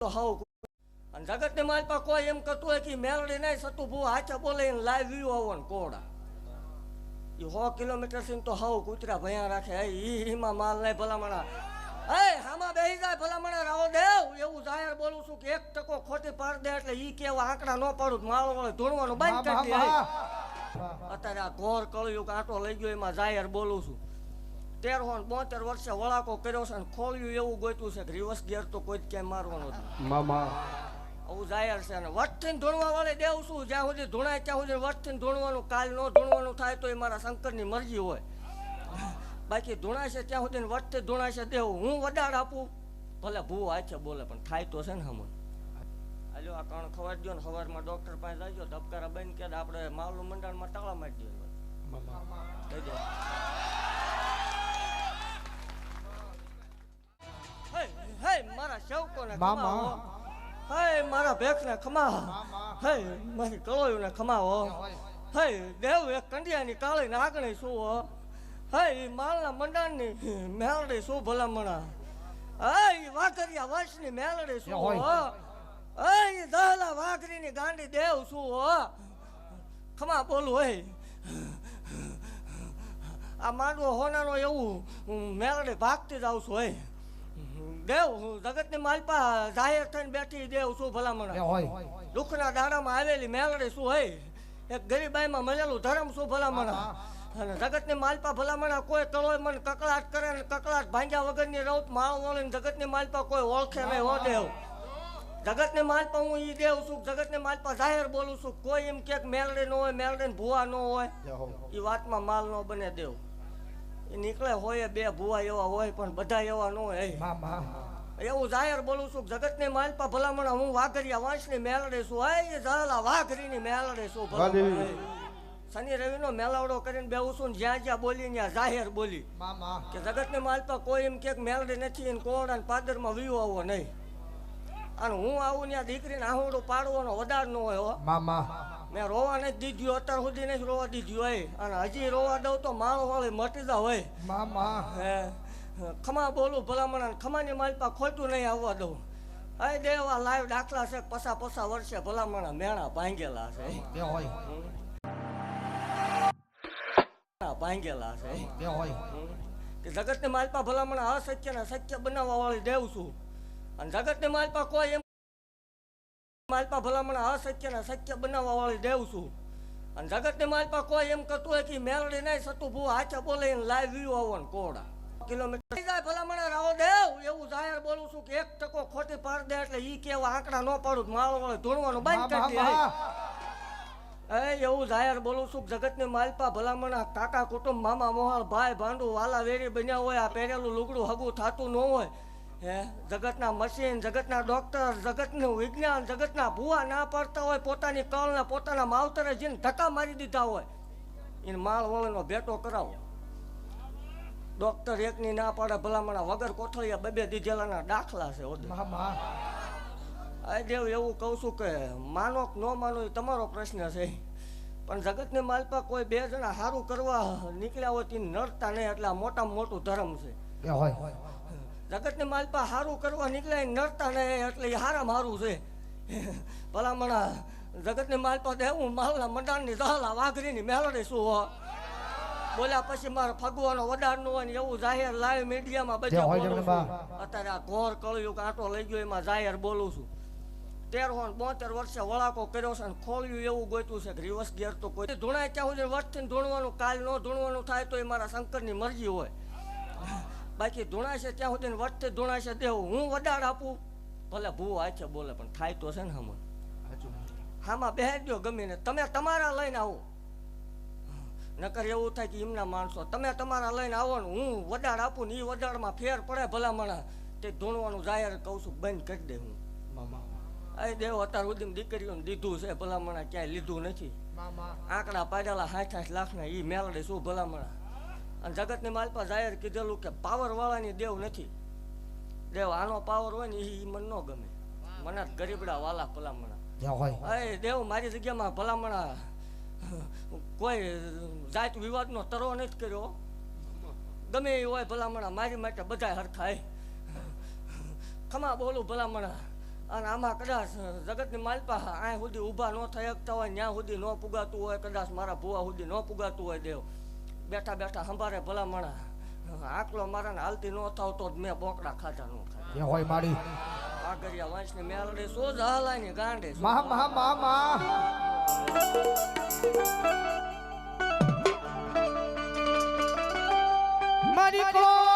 તો હાવ અને પાસે માલપા કોઈ એમ કરતું હોય કે મેલડી નહીં સતું ભૂ હાચા બોલે લાઈવ વ્યૂ આવો ને કોડા એ સો કિલોમીટરથી તો હાવ કૂતરા ભયા રાખે. ઈ ઈમાં માલ નહીં ભલામણા. હે હામાં બેહી જાય ભલામણા રાવ દેવ. એવું જાહેર બોલું છું કે એક ટકો ખોટી પાડ દે એટલે ઈ કેવા આંકડા ન પાડું માળો વાળો ધોણવાનું બંધ કરી દે. અત્યારે આ ઘોર કળ્યું કાંટો લઈ ગયો એમાં જાહેર બોલું છું. તેરસો હોન બોતેર વર્ષે વળાકો કર્યો છે ને ખોલ્યું એવું ગોતું છે કે રિવર્સ ગિયર તો કોઈ ક્યાંય મારવાનું નથી મામા. આવું જાહેર છે અને વટથી ધૂણવા વાળે દેવ શું જ્યાં સુધી ધૂણાય ત્યાં સુધી વટથી ધૂણવાનું કાલ ન ધૂણવાનું થાય તો એ મારા શંકરની મરજી હોય. બાકી ધૂણાશે ત્યાં સુધી વટથી ધૂણાશે દેવું હું વડાડ આપું. ભલે ભૂ છે બોલે પણ થાય તો છે ને હમણ. હાલો આ કણ ખવાર દો ને સવારમાં ડોક્ટર પાસે જાજો ધબકારા બંધ કે આપણે માવલું મંડળમાં તાળા મારી દે મામા. હે મારા ભેખને ખમા હે મારી કળોયુને ખમાવો. હે દેવ એક કંડિયાની કાળી નાગણી શું હો. હે માલના મંડાણની મેળડી શું ભલામણા. હે વાઘરિયા વંશની મેળડી શું હો. હે દહલા વાઘરીની ગાંડી દેવ શું હો. ખમા બોલું હે આ માંડવો હોનાનો એવું હું મેલડે ભાગતી જાઉં છું હે દેવ હું. જગતની માલપા જાહેર થઈને બેઠી દેવ શું ભલામણ હોય. દુઃખના દાડામાં આવેલી મેલડી શું હોય? એક ગરીબાઈમાં મળેલું ધર્મ શું ભલામણ અને જગતની માલપા ભલામણા કોઈ તળોય મને કકળાટ કરે ને કકળાટ ભાંગ્યા વગરની રૌત માળ વળીને જગતની માલપા કોઈ ઓળખે નહીં હો દેવ. જગતની માલપા હું ઈ દેવ છું જગતની માલપા જાહેર બોલું છું. કોઈ એમ કે મેલડી ન હોય મેલડી ભૂવા ન હોય. એ વાતમાં માલ ન બને દેવ. નીકળે હોય બે ભુવા એવા હોય પણ બધા એવા ન હોય. એવું જાહેર બોલું છું જગતની માલપા ભલામણ હું વાઘરિયા વંશની મેલડી છું. હે એ વાઘરી વાઘરીની મેલડી છું શનિ રવિ રવિનો મેલાવડો કરીને બેહું છું જ્યાં જ્યાં બોલી ત્યાં જાહેર બોલી. કે જગતની માલપા કોઈ એમ કે મેલડી નથી ને કોરડા પાદર પાદરમાં વીવો આવો નહીં. અને હું આવું ત્યાં દીકરીને આહુડું પાડવાનો વધાર ન હોય હો. મેં રોવા નથી દીધું અત્યાર સુધી નથી રોવા દીધું હોય. અને હજી રોવા દઉં તો માળ વાળી મટી હોય. હે ખમા બોલું ભલામણ ખમાની માલપા ખોટું નહીં આવવા દઉં. અહીં દેવા લાઈવ દાખલા છે પસા પસા વર્ષે ભલામણા મેણા ભાંગેલા છે. મેણા ભાંગેલા છે. કે જગતની માલપા ભલામણા અસત્ય ને સત્ય બનાવવા વાળી દેવ છું. અને જગતની માલપા કોઈ એમ માલપા ભલામણ અસત્ય ને સત્ય બનાવવા વાળી દેવ છું. અને જગતની માલપા કોઈ એમ કરતું હોય કે મેલડી નહીં સતું ભૂ હાચે બોલે લાઈવ વ્યૂ આવો ને કોડા. કિલોમીટર જાય ભલામણ રાવો દેવ એવું જાહેર બોલું છું કે એક ટકો ખોટી પાડ દે એટલે ઈ કેવા આંકડા ન પાડું માળો વાળો ધૂણવાનું બંધ કરી દે. એ એવું જાહેર બોલું છું જગત જગતની માલપા ભલામણ કાકા કુટુંબ મામા મોહાળ ભાઈ ભાંડુ વાલા વેરી બન્યા હોય આ પહેરેલું લુગડું હગું થતું ન હોય. હે? જગતના મશીન જગતના ડોક્ટર જગતનું વિજ્ઞાન જગતના ભૂવા ના પડતા હોય પોતાની કળને પોતાના માવતરે જઈને ધક્કા મારી દીધા હોય. એને માળ વળનો ભેટો કરાવો. ડોક્ટર એકની ના પાડે ભલામણા વગર કોથળિયા બે બે દીધેલાના દાખલા છે આ દેવ એવું કહું છું કે માનો કે ન માનો એ તમારો પ્રશ્ન છે. પણ જગતની માલપા કોઈ બે જણા સારું કરવા નીકળ્યા હોય તે નડતા નહીં એટલે આ મોટામાં મોટું ધર્મ છે. જગતની માલપા સારું કરવા નીકળ્યા એ નડતા નહીં એટલે હારા હારામાં સારું છે. ભલામણા જગતની માલપા દેવું માલના મંડાણની દહલા વાઘરીની મેલડી શું હો. બોલ્યા પછી મારે ફગવાનો વડારનું હોય ને એવું જાહેર લાઈવ મીડિયામાં બધા. અત્યારે આ ઘોર કળિયુગ આંટો લઈ ગયો એમાં જાહેર બોલું છું. તેર હોન બોતેર વર્ષે વળાકો કર્યો છે અને ખોલ્યું એવું ગોતું છે કે રિવર્સ ગેર તો કોઈ ધૂણાય ત્યાં સુધી વર્ષથી ધૂણવાનું કાલ ન ધૂણવાનું થાય તો એ મારા શંકરની મરજી હોય. બાકી ધૂણાશે ત્યાં સુધી વટથી ધૂણાશે દેવ હું વડાડ આપું? ભલે ભૂ હાથે બોલે પણ થાય તો છે ને હમણાં. હામાં બેહાડી ગયો ગમે ને તમે તમારા લઈને આવો. નકર એવું થાય કે એમના માણસો તમે તમારા લઈને આવો ને હું વડાડ આપું ને એ વડાડમાં ફેર પડે ભલામણા તે ધૂણવાનું જાહેર કહું છું બંધ કરી દે હું. આ દેવ અત્યાર સુધી દીકરીઓને દીધું છે ભલામણા ક્યાંય લીધું નથી. આંકડા પાડેલા સાઠ સાઠ લાખના એ મેળડે શું ભલામણા અને જગતની માલપા જાહેર કીધેલું કે પાવર વાળાની દેવ નથી. દેવ આનો પાવર હોય ને એ મને ન ગમે. મને ગરીબડા વાલા ભલામણા. અરે દેવ મારી જગ્યામાં ભલામણા કોઈ જાત વિવાદનો તરો નથી કર્યો. ગમે એ હોય ભલામણા મારી માટે બધા હરખાય ખમા બોલું ભલામણા. અને આમાં કદાચ જગતની માલપા અહીં સુધી ઊભા ન થઈ શકતા હોય ત્યાં સુધી ન પુગાતું હોય કદાચ મારા ભુવા સુધી ન પુગાતું હોય દેવ. બેઠા બેઠા સંભારે ભલામણા. આકલો મારાને હાલતી ન થાવ તો મેં બોકડા ખાધા નું એ હોય મારી આગરિયા વંશની મેલડી સો જ હલાયની ગાંડે. મહા મહા મહા મહા મારી કોયના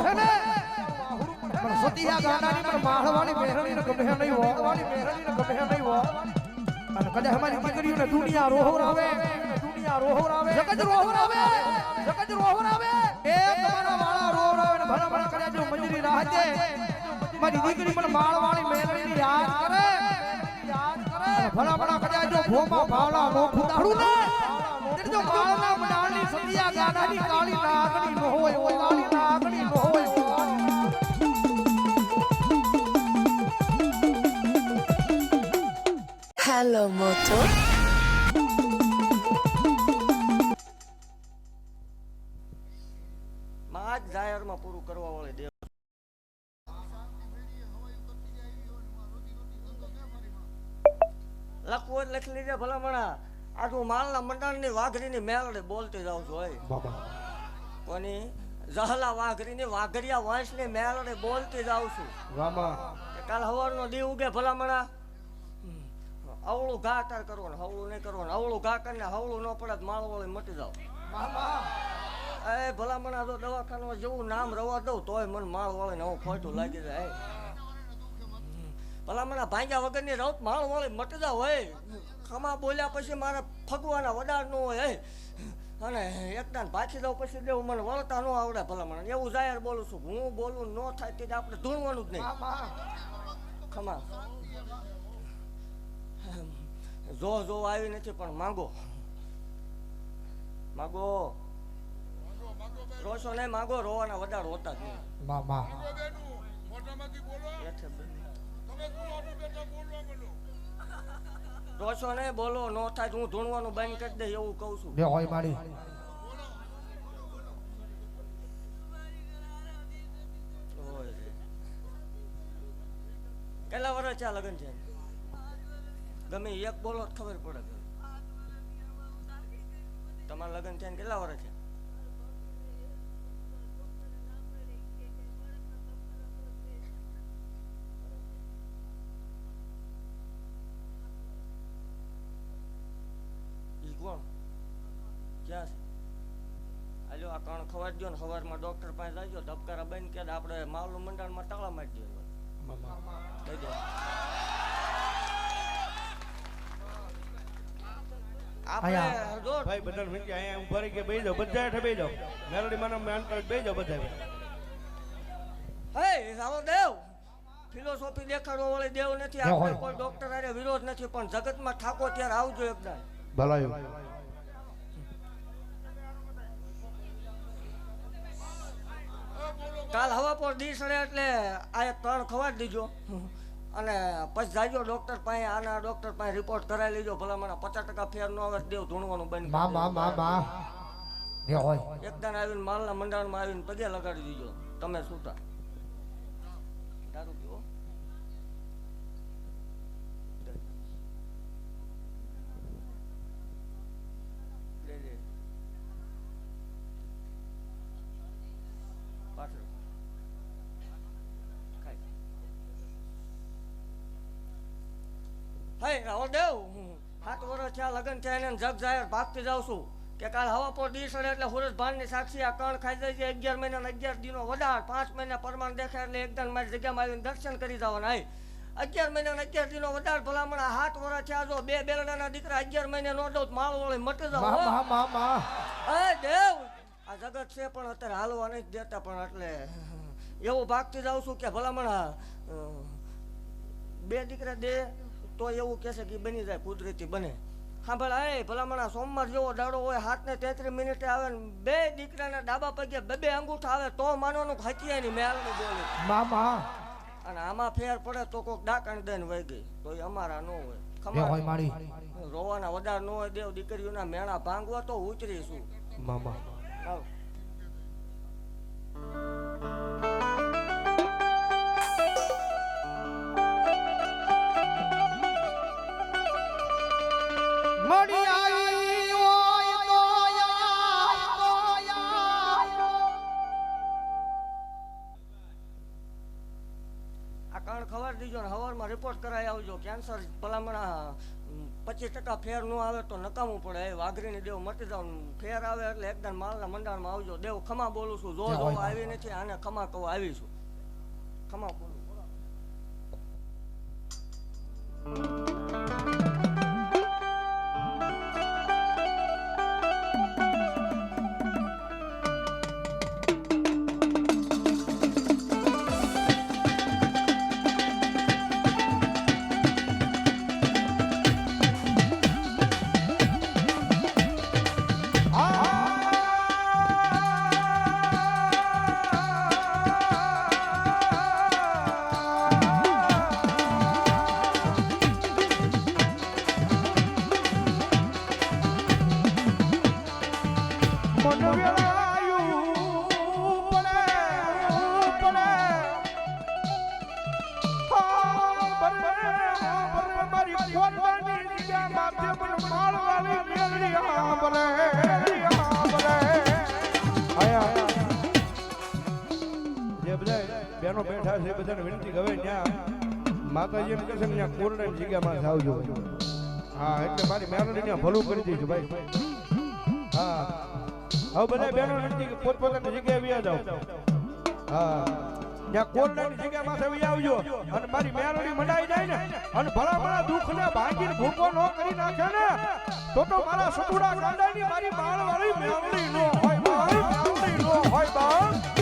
પડે ને? પણ સતિયા ગાનાની પણ માળવાળી મેહરણીને ગભે નહીં વાળવાળી મેહરણીને ગભે નહીં હો. અને કદે અમારી દીકરીઓને દુનિયા રોહરાવે દુનિયા રોહરાવે જગત રોહરાવે જગત રોહરાવે એ તમારા વાળા રોહરાવે ને ભલા ભલા કર્યા જો મંજરી રાહતે મારી દીકરી પણ માળવાળી યાદ કરે યાદ કરે. ભલા ભલા કર્યા જો ભોમા ભાવલા નો. ફૂટાડું ને જો માળના મડાળની સતિયા ગાડાની કાળી નો Hello, Moto. માં જ જાહેરમાં પૂરું કરવા વાળી દેવ લખવું જ લખી લીધે ભલામણા. આજ હું માલના મંડાણની વાઘરીની મેલડે બોલતી જાઉં છું હોય કોની? જહલા વાઘરીની વાઘરિયા વંશની મેલડે બોલતી જાઉં છું. કાલ હવારનો દી ઉગે ભલામણા. અવળું ઘા તાર કરવાનું હવળું નહીં કરવાનું. અવળું ઘા કરીને હવળું ન પડે માળો માળવાળી મટી જાવ એ ભલામણા તો દવાખાનું જેવું નામ રવા દઉં તોય મને માળ વાળે હું ખોટું લાગી જાય. ભલામણા ભાંગ્યા વગરની રવત માળ વાળી મટી જાવ હોય ખમા બોલ્યા પછી મારે ફગવાના વડાર નો હોય હે. અને એકદમ પાછી દઉં પછી દેવું મને વળતા ન આવડે ભલામણા. એવું જાહેર બોલું છું. હું બોલું ન થાય તે આપણે ધૂણવાનું જ નહીં. ખમા. જો જો આવી નથી પણ માંગો. માંગો. રોશો નહીં માંગો. રોવાના વધારે હોતા જ નહીં. મામા. રોશો નહીં બોલો. નો થાય તો હું ધૂણવાનું બંધ કરી દે એવું કહું છું. બે હોય મારી. કેટલા વર્ષ છે આ લગ્ન છે? ગમે એક બોલો ખબર પડે તમારા લગ્ન છે કેટલા વર્ષ છે કોણ? ક્યાં છે? આજો આ કણ ખવાઈ દો ને સવારમાં ડોક્ટર પાસે લાગ્યો ધબકારા બંધ કે આપણે માલનું મંડળમાં તાળા મારી દો આપણે આયા. જો ભાઈ બધાને વિનંતી અહીંયા ઊભા રહી કે જાઓ બધા હેઠે બેસી જાઓ મેલડી મને મેન કરે બેસી જાઓ બધા હે રાવો દેવ ફિલોસોફી દેખાડો વાળી દેવ નથી આપણે કોઈ ડોક્ટર હારે વિરોધ નથી પણ જગતમાં ઠાકો ત્યારે આવજો એકદમ ભલાયો. કાલ હવા પર દી સડે એટલે આ એક ત્રણ ખવાડ દીજો. અને પછી જાજો ડોક્ટર પાસે આના ડોક્ટર પાસે રિપોર્ટ કરાવી લેજો. ભલા મને પચાસ ટકા ફેર ન આવે દેવ ધૂણવાનું બંધ બા બા બા બા. એકદમ આવીને માલના મંડાણમાં આવીને પગે લગાડી દીજો. તમે સુતા. દારૂ પીવો. રાવણ દેવ સાત વર્ષ થયા લગ્ન થયા એને જગ જાહેર ભાગતી જાઉં છું. કે કાલ હવા પર દી સડે એટલે હુરજ ભાનની સાક્ષી આ કણ ખાઈ જાય છે અગિયાર મહિના ને અગિયાર દિનો વધાર પાંચ મહિના પરમાણ દેખાય એટલે એકદમ મારી જગ્યામાં આવીને દર્શન કરી જવાના અગિયાર મહિના અગિયાર દિનો વધાર ભલામણ સાત વર્ષ થયા જો બે બેલડાના દીકરા અગિયાર મહિને નો દઉં માળ વળી મટી જાવ દેવ આ જગત છે પણ અત્યારે હાલવા નથી દેતા પણ એટલે એવું ભાગતી જાઉં છું કે ભલામણ બે દીકરા દે તો એવું કહેશે કે બની જાય કુદરતી બને. હા ભલા એ ભલામણા સોમવાર જેવો દાડો હોય હાથ ને તેત્રીસ મિનિટે આવે ને બે દીકરાના ડાબા પગે બે બે અંગૂઠા આવે તો માનવાનું ખચીયા ની મેળની બોલી. માં માં અને આમાં ફેર પડે તો કોઈક ડાકણ દઈને વહી ગઈ. તો એ અમારા ન હોય. રોવાના વધાર ન હોય દેવ દીકરીઓના મેળા ભાંગવા તો ઉતરીશું. મામા. આવ. મળી આવી હોય તો યાદ, તો યાદ. આ કણ ખબર દીજો ને હવારમાં રિપોર્ટ કરાવી આવજો. કેન્સર ભલામણા પચીસ ટકા ફેર ન આવે તો નકામું પડે. એ વાઘરીની દેવ મટી જાવ ફેર આવે એટલે એકદમ માલના મંડાણમાં આવજો. દેવ ખમા બોલું છું. જો જો આવી નથી આને ખમા કહું આવીશું ખમા બોલું. બેઠા છે બધાને વિનંતી હવે ત્યાં માતાજીને કહે છે ત્યાં કોરડા જગ્યામાં આવજો હા, એટલે મારી મેલડી ત્યાં ભલું કરી દઈશું ભાઈ. હા. હવે બધા બહેનો વિનંતી પોતપોતાની જગ્યાએ વ્યા જાઓ. હા. ત્યાં કોરડાની જગ્યામાં આવી આવજો. અને મારી મેરડી મંડાઈ જાય ને, અને ભલા ભલા દુઃખને ભાંગીને ભૂકો ન કરી નાખે ને, તો તો મારા સતુડા ગાંડાની મારી માળવાળી મેરડી નો હોય બાળ મેરડી નો હોય બા.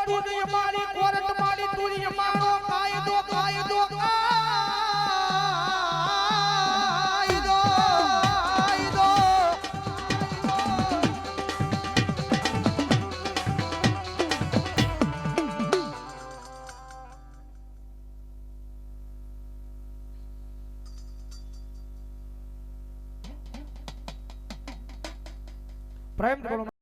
મારી તુરી મારી કોરટ